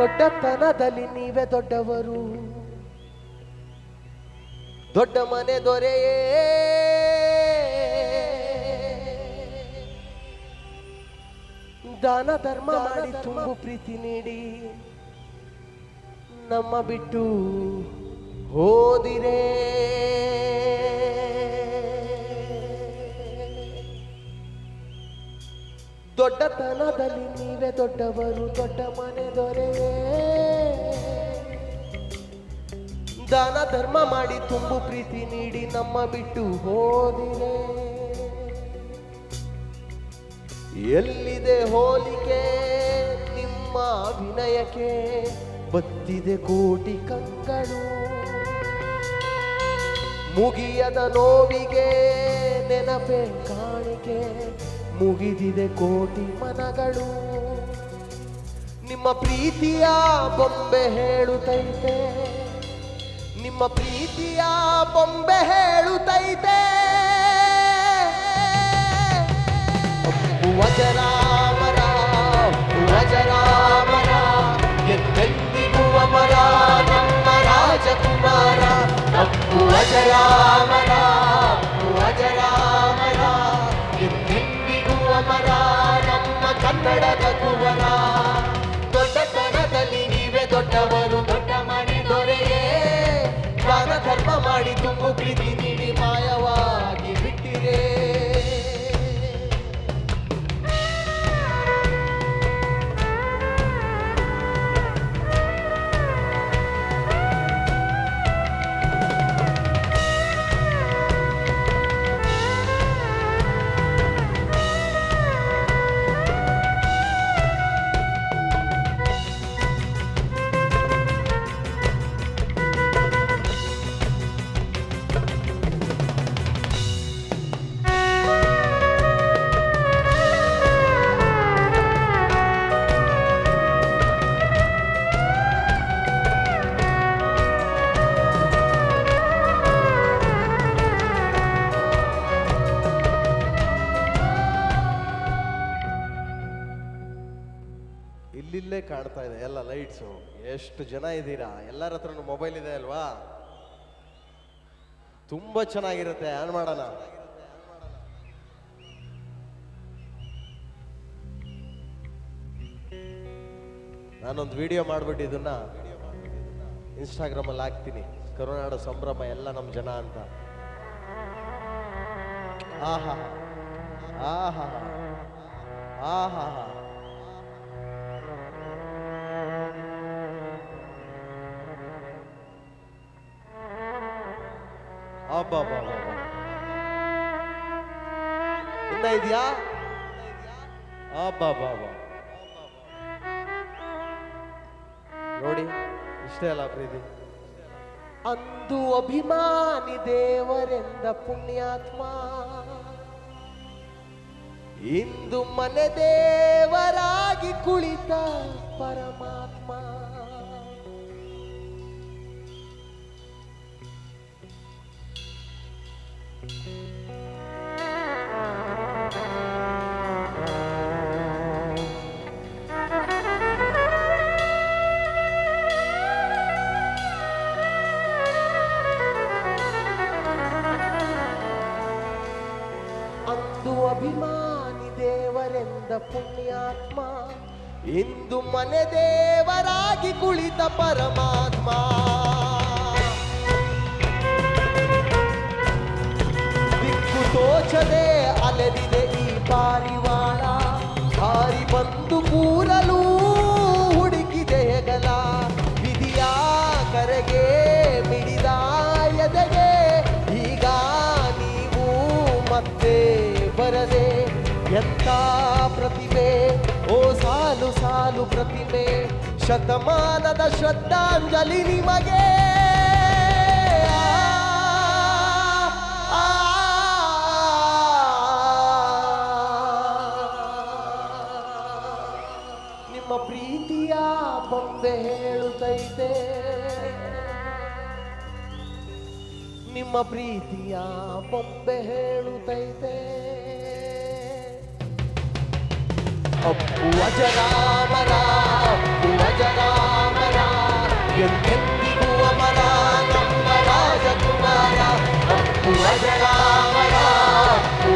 ದೊಡ್ಡತನದಲ್ಲಿ ನೀವೇ ದೊಡ್ಡವರು. ದೊಡ್ಡ ಮನೆ ದೊರೆಯೇ. ದಾನ ಧರ್ಮ ಮಾಡಿ ತುಂಬು ಪ್ರೀತಿ ನೀಡಿ. ನಮ್ಮ ಬಿಟ್ಟು ಹೋದಿರೇ. ದೊಡ್ಡತನದಲ್ಲಿ ನೀವೇ ದೊಡ್ಡವರು, ದೊಡ್ಡ ಮನೆ ದೊರೆಯೇ. ದಾನ, ಧರ್ಮ ಮಾಡಿ ತುಂಬು ಪ್ರೀತಿ ನೀಡಿ ನಮ್ಮ ಬಿಟ್ಟು ಹೋದಿರೆ. ಎಲ್ಲಿದೆ ಹೋಲಿಕೆ? ನಿಮ್ಮ ವಿನಯಕ್ಕೆ ಬತ್ತಿದೆ ಕೋಟಿ ಕಂಗಳು. ಮುಗಿಯದ ನೋವಿಗೆ ನೆನಪೆ ಕಾಣಿಕೆ. ಮುಗಿದಿದೆ ಕೋಟಿ ಮನಗಳು. ನಿಮ್ಮ ಪ್ರೀತಿಯ ಬೊಂಬೆ ಹೇಳುತ್ತೈತೆ. ನಿಮ್ಮ ಪ್ರೀತಿಯ ಬೊಂಬೆ ಹೇಳುತ್ತೈತೆ. ವಜರಾಮರ ವಜರಾಮರ ಎಂದೆಂದಿಗೂ ಅಮರ ನಮ್ಮ ರಾಜಕುಮಾರ ಅಪ್ಪು ಮಾಡಿ ಇಲ್ಲಿಲ್ಲೇ ಕಾಣ್ತಾ ಇದೆ ಎಲ್ಲ ಲೈಟ್ಸು. ಎಷ್ಟು ಜನ ಇದ್ದೀರಾ? ಎಲ್ಲರ ಹತ್ರನೂ ಮೊಬೈಲ್ ಇದೆ ಅಲ್ವಾ? ತುಂಬ ಚೆನ್ನಾಗಿರುತ್ತೆ, ಆನ್ ಮಾಡೋಣ. ನಾನೊಂದು ವಿಡಿಯೋ ಮಾಡ್ಬಿಟ್ಟು ಇದನ್ನ ಇನ್ಸ್ಟಾಗ್ರಾಮಲ್ಲಿ ಹಾಕ್ತೀನಿ. ಕರುನಾಡು ಸಂಭ್ರಮ, ಎಲ್ಲ ನಮ್ಮ ಜನ ಅಂತ. ಆಹಾ. ಆಹಾ. ಆಹಾ. ನೋಡಿ ಇಷ್ಟೇ ಅಲ್ಲ ಪ್ರೀತಿ. ಅಂದು ಅಭಿಮಾನಿ ದೇವರೆಂದ ಪುಣ್ಯಾತ್ಮ. ಇಂದು ಮನೆ ದೇವರಾಗಿ ಕುಳಿತ ಪರಮಾತ್ಮ. ಅಂದು ಅಭಿಮಾನಿ ದೇವರೆಂದ ಪುಣ್ಯಾತ್ಮ ಇಂದು ಮನೆ ದೇವರಾಗಿ ಕುಳಿತ ಪರಮಾತ್ಮ. ತೋಚದೆ ಅಲೆದಿದೆ ಈ ಪಾರಿವಾಳ. ಹಾರಿ ಬಂದು ಕೂರಲು ಹುಡುಕಿದೆ ಹೆಗಲ. ವಿಧಿಯ ಕರೆಗೆ ಮಿಡಿದ ಎದೆಗೆ, ಈಗ ನೀವು ಮತ್ತೆ ಬರದೆ ಎಂತ ಪ್ರತಿಮೆ? ಓ ಸಾಲು ಸಾಲು ಪ್ರತಿಮೆ, ಶತಮಾನದ ಶ್ರದ್ಧಾಂಜಲಿ ನಿಮಗೆ. ಬೊಂಬೆ ಹೇಳುತ್ತೈತೆ. ನಿಮ್ಮ ಪ್ರೀತಿಯ ಬೊಂಬೆ ಹೇಳುತ್ತೈತೆ. ಅಜರಾಮರ ಅಜರಾಮರ ಎಂದೆಂದಿಗೂ ಅಮರ ನಮ್ಮ ರಾಜಕುಮಾರ. ಅಜರಾಮರ ಅಪ್ಪು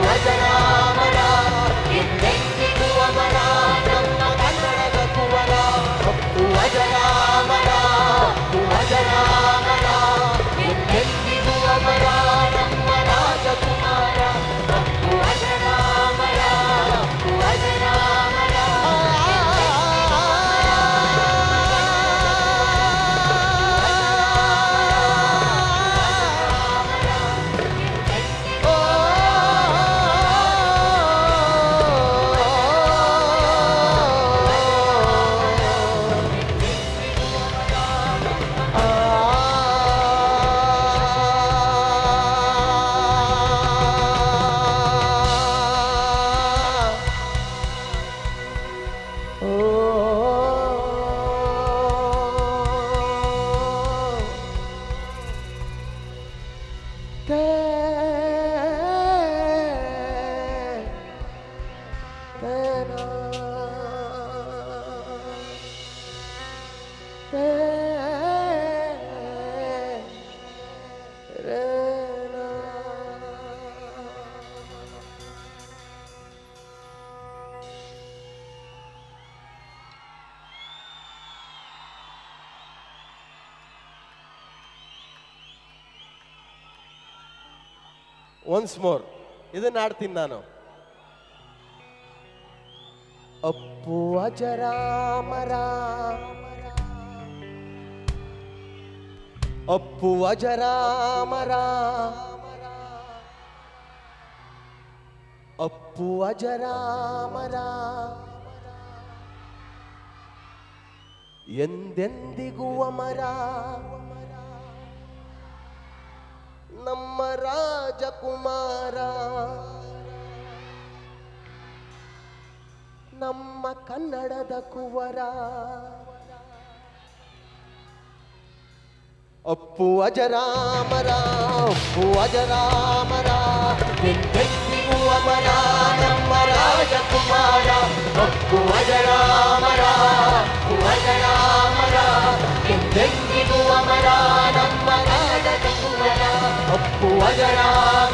ಒನ್ಸ್ ಮೋರ್ ಇದನ್ನ ಆಡ್ತೀನಿ ನಾನು. ಅಪ್ಪು ಅಜರಾಮರ ಅಪ್ಪು ಅಜರಾಮರ ಅಪ್ಪು ಅಜರಾಮರ ಎಂದೆಂದಿಗೂ ಅಮರ ನಮ್ಮ ರಾಜಕುಮಾರ. ನಮ್ಮ ಕನ್ನಡದ ಕುವರ. ಅಪ್ಪು ಅಜರಾಮರ ಅಪ್ಪು ಅಜರಾಮರ ಎಂದೆಂದಿಗೂ ಅಮರ ನಮ್ಮ ರಾಜಕುಮಾರ. ಅಪ್ಪು ಅಜರಾಮರ ಅಪ್ಪು ಅಜರಾಮರ ಎಂದೆಂದಿಗೂ ಅಮರ ನಮ್ಮ